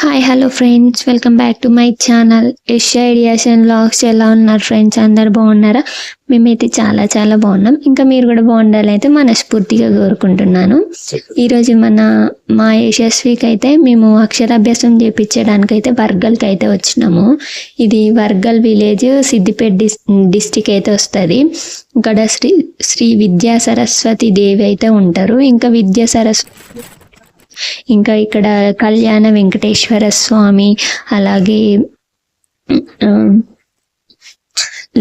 Hi hello friends welcome back to my channel Yash ideas and blogs ఎలా ఉన్నారు friends అందరు బాగున్నారా? మేమైతే చాలా చాలా బాగున్నాం. ఇంకా మీరు కూడా బాగుండాలి అయితే మనస్ఫూర్తిగా కోరుకుంటున్నాను. ఈరోజు మన మా యశస్వికి అయితే మేము అక్షరాభ్యాసం చేయించడానికి అయితే వర్గల్కి అయితే వచ్చినాము. ఇది Vargal village Siddipet dis district అయితే వస్తుంది. ఇక్కడ శ్రీ శ్రీ విద్యా సరస్వతి దేవి అయితే ఉంటారు. ఇంకా విద్యా సరస్వతి ఇంకా ఇక్కడ కళ్యాణ వెంకటేశ్వర స్వామి అలాగే ఆ,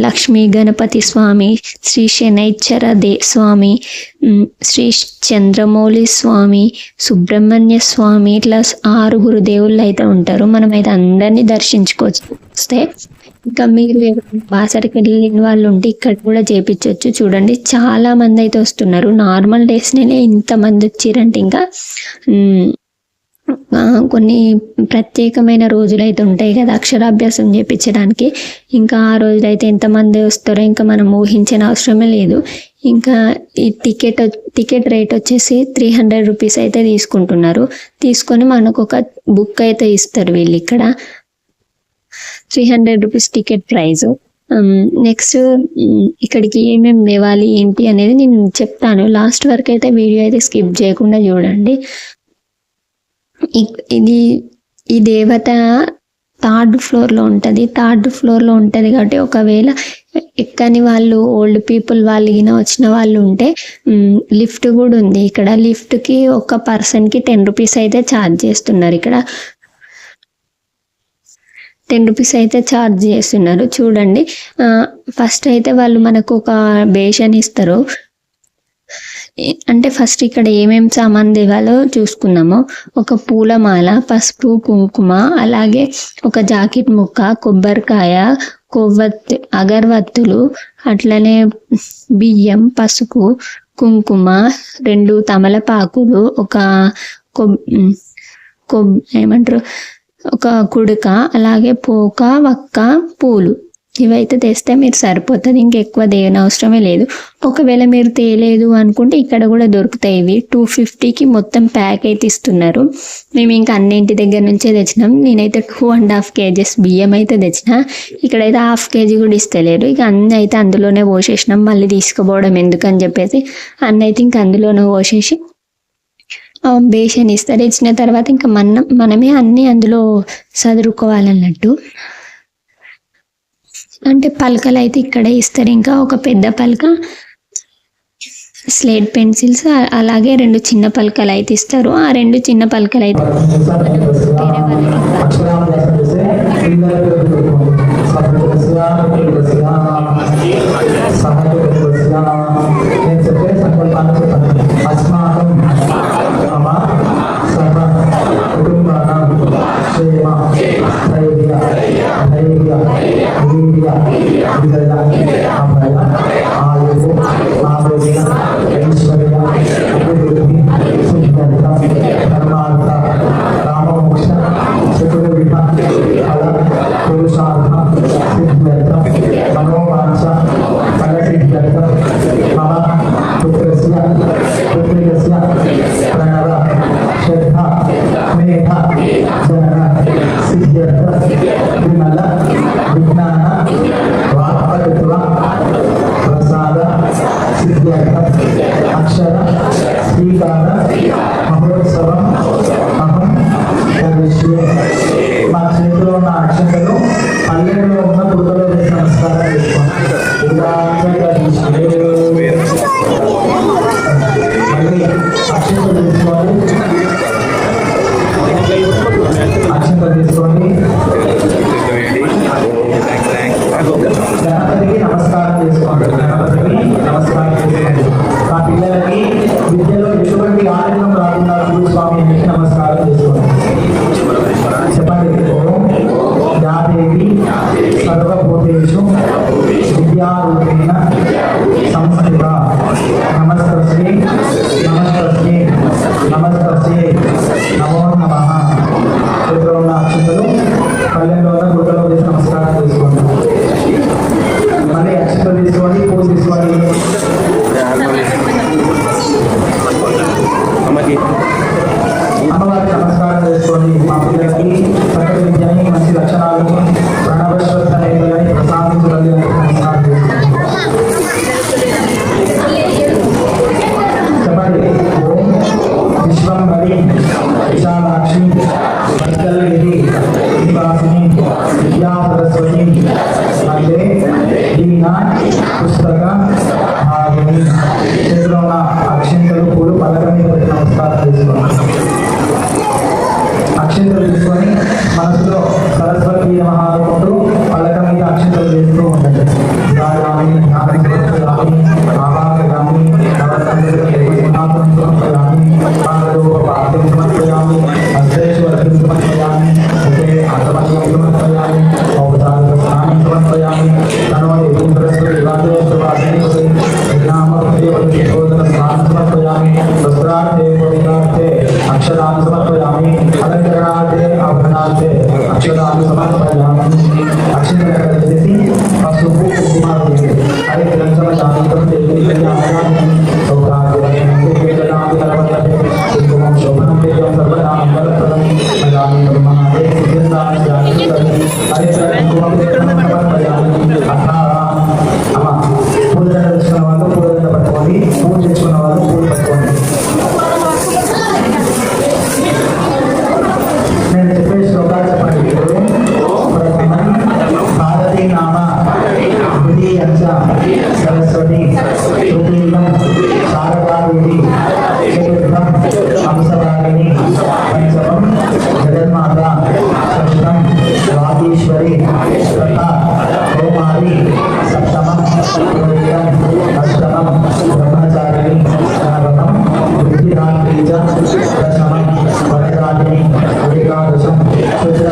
లక్ష్మీ గణపతి స్వామి శ్రీ శనైశ్వర దే స్వామి శ్రీ చంద్రమౌళి స్వామి సుబ్రహ్మణ్య స్వామి ఇట్లా ఆరుగురు దేవుళ్ళు అయితే ఉంటారు. మనం అయితే అందరినీ దర్శించుకోవచ్చు. వస్తే ఇంకా మీరు బాసరికి వెళ్ళిన వాళ్ళు ఉంటే ఇక్కడ కూడా చేపించవచ్చు చూడండి చాలా మంది అయితే వస్తున్నారు. నార్మల్ డేస్నే ఇంతమంది వచ్చిరంటే ఇంకా కొన్ని ప్రత్యేకమైన రోజులు అయితే ఉంటాయి కదా అక్షరాభ్యాసం చేపించడానికి. ఇంకా ఆ రోజులు అయితే ఎంతమంది వస్తారో ఇంకా మనం ఊహించిన అవసరమే లేదు. ఇంకా ఈ టికెట్ టికెట్ రేట్ వచ్చేసి త్రీ హండ్రెడ్ రూపీస్ అయితే తీసుకుంటున్నారు. తీసుకొని మనకు ఒక బుక్ అయితే ఇస్తారు వీళ్ళు ఇక్కడ. Three hundred rupees ticket price next ఇక్కడికి ఏమేమి తేవాలి ఏంటి అనేది నేను చెప్తాను. లాస్ట్ వరకు అయితే వీడియో అయితే స్కిప్ చేయకుండా చూడండి. ఇది ఈ దేవత థర్డ్ ఫ్లోర్లో ఉంటుంది. థర్డ్ ఫ్లోర్లో ఉంటుంది కాబట్టి ఒకవేళ ఎక్కని వాళ్ళు ఓల్డ్ పీపుల్ వాళ్ళు గిన వచ్చిన వాళ్ళు ఉంటే లిఫ్ట్ కూడా ఉంది. ఇక్కడ లిఫ్ట్కి ఒక పర్సన్కి టెన్ రూపీస్ అయితే ఛార్జ్ చేస్తున్నారు ఇక్కడ. టెన్ రూపీస్ అయితే ఛార్జ్ చేస్తున్నారు. చూడండి. ఫస్ట్ అయితే వాళ్ళు మనకు ఒక బేషన్ ఇస్తారు. అంటే ఫస్ట్ ఇక్కడ ఏమేం సామాన్ దేవాలో చూసుకున్నామో. ఒక పూలమాల పసుపు కుంకుమ అలాగే ఒక జాకెట్ ముక్క కొబ్బరికాయ కొవ్వత్తు అగరవత్తులు అట్లనే బియ్యం పసుపు కుంకుమ రెండు తమలపాకులు ఒక కొబ్ కొబ్ ఏమంటారు? ఒక కుడుక అలాగే పోక వక్క పూలు. ఇవైతే తెస్తే మీరు సరిపోతుంది. ఇంకెక్కువ దేని అవసరమే లేదు. ఒకవేళ మీరు తేలేదు అనుకుంటే ఇక్కడ కూడా దొరుకుతాయి ఇవి. టూ ఫిఫ్టీకి మొత్తం ప్యాక్ అయితే ఇస్తున్నారు. మేము ఇంకా అన్నింటి దగ్గర నుంచే తెచ్చినాం. నేనైతే టూ అండ్ హాఫ్ కేజెస్ బియ్యం అయితే తెచ్చిన. ఇక్కడైతే హాఫ్ కేజీ కూడా ఇస్తలేరు. ఇక అన్నీ అయితే అందులోనే పోసేసినాం. మళ్ళీ తీసుకుపోవడం ఎందుకని చెప్పేసి అన్నీ అయితే ఇంకా అందులోనే పోసేసి బేషన్ ఇస్తారు. ఇచ్చిన తర్వాత ఇంకా మనం మనమే అన్నీ అందులో చదువుకోవాలన్నట్టు అంటే పలకలు అయితే ఇక్కడే ఇస్తారు. ఇంకా ఒక పెద్ద పలక స్లేట్ పెన్సిల్స్ అలాగే రెండు చిన్న పలకలు అయితే ఇస్తారు. ఆ రెండు చిన్న పలకలు అయితే వేరే వాళ్ళకి आगे अपनाते अपना కుమారి సప్తమం అష్టమం బ్రహ్మచారిణి నవమం విద్యాత్రీజ దశమం వరదాటిని ఏకాదశం శుద్ర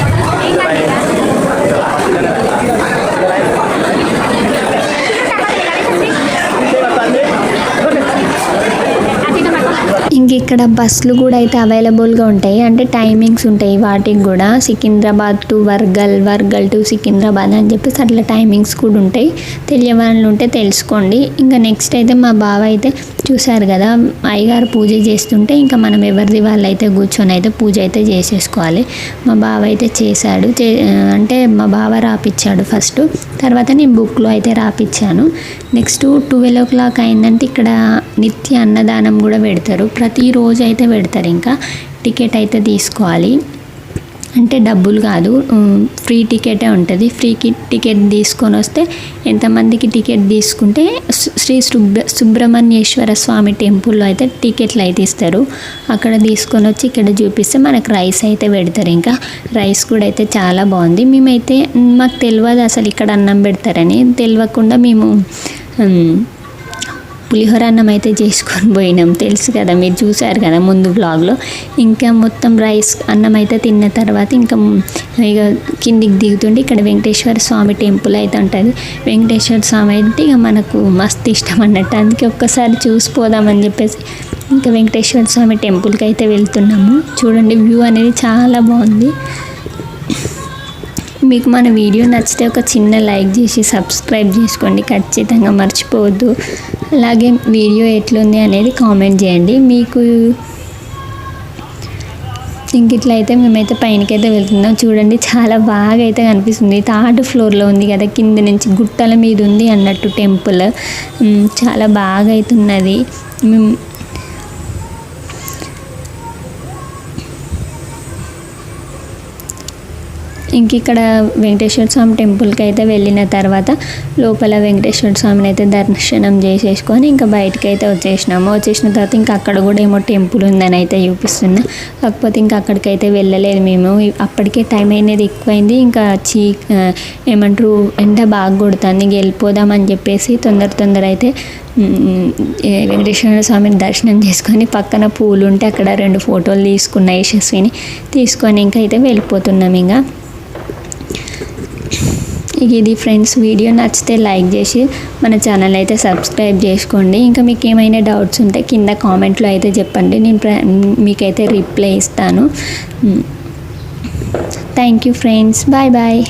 ఇంక ఇక్కడ బస్సులు కూడా అయితే అవైలబుల్గా ఉంటాయి. అంటే టైమింగ్స్ ఉంటాయి వాటికి కూడా. సికింద్రాబాద్ టు వర్గల్ వర్గల్ టు సికింద్రాబాద్ అని చెప్పేసి అట్లా టైమింగ్స్ కూడా ఉంటాయి. తెలియవాళ్ళు ఉంటే తెలుసుకోండి. ఇంకా నెక్స్ట్ అయితే మా బావ అయితే చూశారు కదా అయ్యగారు పూజ చేస్తుంటే ఇంకా మనం ఎవరిది వాళ్ళు అయితే కూర్చొని అయితే పూజ అయితే చేసేసుకోవాలి. మా బావ అయితే చేశాడు. చే అంటే మా బావ రాపిచ్చాడు ఫస్ట్. తర్వాత నేను బుక్లో అయితే రాపిచ్చాను. నెక్స్ట్ ట్వెల్వ్ ఓ క్లాక్ అయిందంటే ఇక్కడ నిత్య అన్నదానం కూడా పెడతారు. ప్రతి ప్రతిరోజు అయితే పెడతారు. ఇంకా టికెట్ అయితే తీసుకోవాలి. అంటే డబ్బులు కాదు. ఫ్రీ టికెటే ఉంటుంది. ఫ్రీ టికెట్ తీసుకొని వస్తే ఎంతమందికి టికెట్ తీసుకుంటే శ్రీ- సుబ్ర సుబ్రహ్మణ్యేశ్వర స్వామి టెంపుల్లో అయితే టికెట్లు అయితే ఇస్తారు. అక్కడ తీసుకొని వచ్చి ఇక్కడ చూపిస్తే మనకు రైస్ అయితే పెడతారు. ఇంకా రైస్ కూడా అయితే చాలా బాగుంది. మేమైతే మాకు తెలియదు అసలు ఇక్కడ అన్నం పెడతారని. తెలియకుండా మేము పులిహోర అన్నం అయితే చేసుకొని పోయినాం. తెలుసు కదా మీరు చూసారు కదా ముందు బ్లాగ్లో ఇంకా మొత్తం రైస్ అన్నం అయితే తిన్న తర్వాత ఇంకా ఇక కిందికి దిగుతుంటే ఇక్కడ వెంకటేశ్వర స్వామి టెంపుల్ అయితే ఉంటుంది. వెంకటేశ్వర స్వామి అయితే ఇక మనకు మస్తు ఇష్టం అన్నట్టు. అందుకే ఒక్కసారి చూసిపోదామని చెప్పేసి ఇంకా వెంకటేశ్వర స్వామి టెంపుల్కి అయితే వెళ్తున్నాము. చూడండి వ్యూ అనేది చాలా బాగుంది. మీకు మన వీడియో నచ్చితే ఒక చిన్న లైక్ చేసి సబ్స్క్రైబ్ చేసుకోండి. ఖచ్చితంగా మర్చిపోవద్దు. అలాగే వీడియో ఎట్లుంది అనేది కామెంట్ చేయండి. మీకు ఇంక ఇట్లా అయితే మేమైతే పైనకైతే వెళ్తున్నాం. చూడండి చాలా బాగా అయితే కనిపిస్తుంది. థర్డ్ ఫ్లోర్లో ఉంది కదా కింద నుంచి గుట్టల మీద ఉంది అన్నట్టు టెంపుల్. చాలా బాగా అయితే ఉన్నది మేము ఇంక ఇక్కడ వెంకటేశ్వర స్వామి టెంపుల్కి అయితే వెళ్ళిన తర్వాత లోపల వెంకటేశ్వర స్వామిని అయితే దర్శనం చేసేసుకొని ఇంకా బయటకి అయితే వచ్చేసినాము. వచ్చేసిన తర్వాత ఇంకా అక్కడ కూడా ఏమో టెంపుల్ ఉందని అయితే చూపిస్తున్నా. కాకపోతే ఇంకా అక్కడికైతే వెళ్ళలేదు మేము. అప్పటికే టైం అనేది ఎక్కువైంది. ఇంకా చీ ఏమంటారు ఎండ బాగా కొడుతుంది. ఇంక వెళ్ళిపోదామని చెప్పేసి తొందర తొందర అయితే వెంకటేశ్వర స్వామిని దర్శనం చేసుకొని పక్కన పూలు ఉంటే అక్కడ రెండు ఫోటోలు తీసుకున్న యశస్విని తీసుకొని ఇంకా అయితే వెళ్ళిపోతున్నాం ఇంకా. ఇక ఇది ఫ్రెండ్స్ వీడియో నచ్చితే లైక్ చేసి మన ఛానల్ అయితే సబ్స్క్రైబ్ చేసుకోండి. ఇంకా మీకు ఏమైనా డౌట్స్ ఉంటే కింద కామెంట్లో అయితే చెప్పండి. నేను ప్ర- మీకైతే రిప్లై ఇస్తాను. Thank you friends. Bye bye.